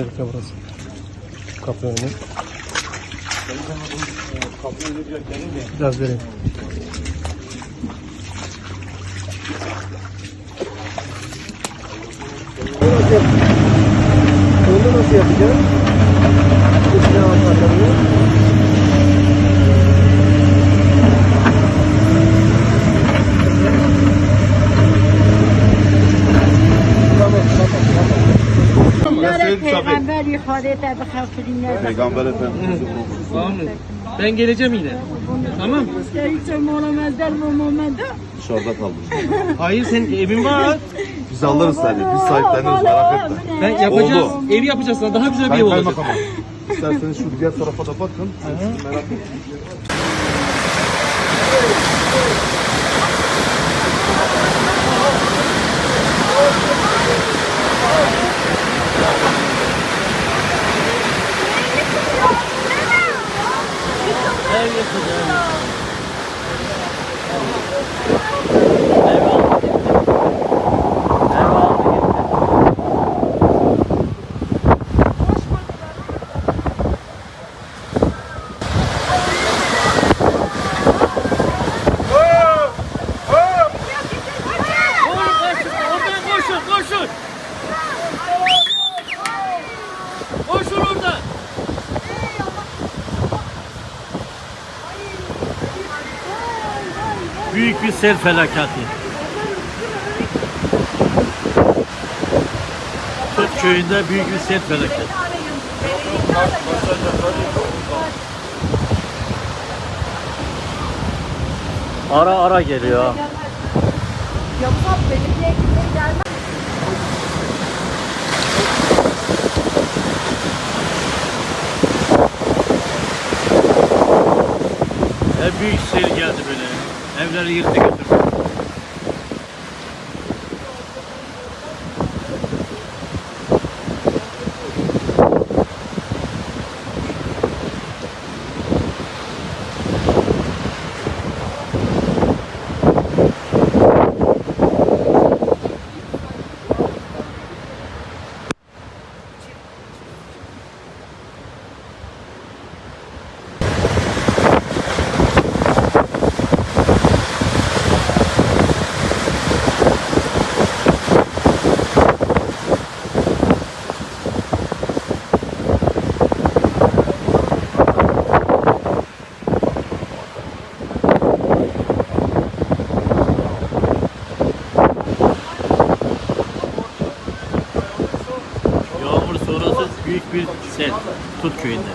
özellikle burası. Kapı önü. Biraz vereyim. Onu nasıl yapacağız? Üstüne anlatalım. Tamam, tamam, tamam. Bunlara peygamber ifade eder. Peygamber Efendimiz'in Tamam mı? Ben geleceğim yine. Tamam. Hiç bu momenta. dışarıda kaldı. Hayır senin evin var. Biz alırız seni. Biz sahipleniriz merak etme. Ben yapacağız. Oldu. Evi yapacağız sana. Daha güzel bir ev olacak. İsterseniz şu diğer tarafa da bakın. Siz merak etmeyin. Ev yapacağız. Oradan koşun, koşun. Koşun oradan. Büyük bir sel felaketi. Türk köyünde büyük bir sel felaketi. Ara ara geliyor. Yoksa belediye ekipleri gelmez. Büyük sel geldi böyle. Evleri yıktı götürdü. sonrası büyük bir sel Tut köyünde.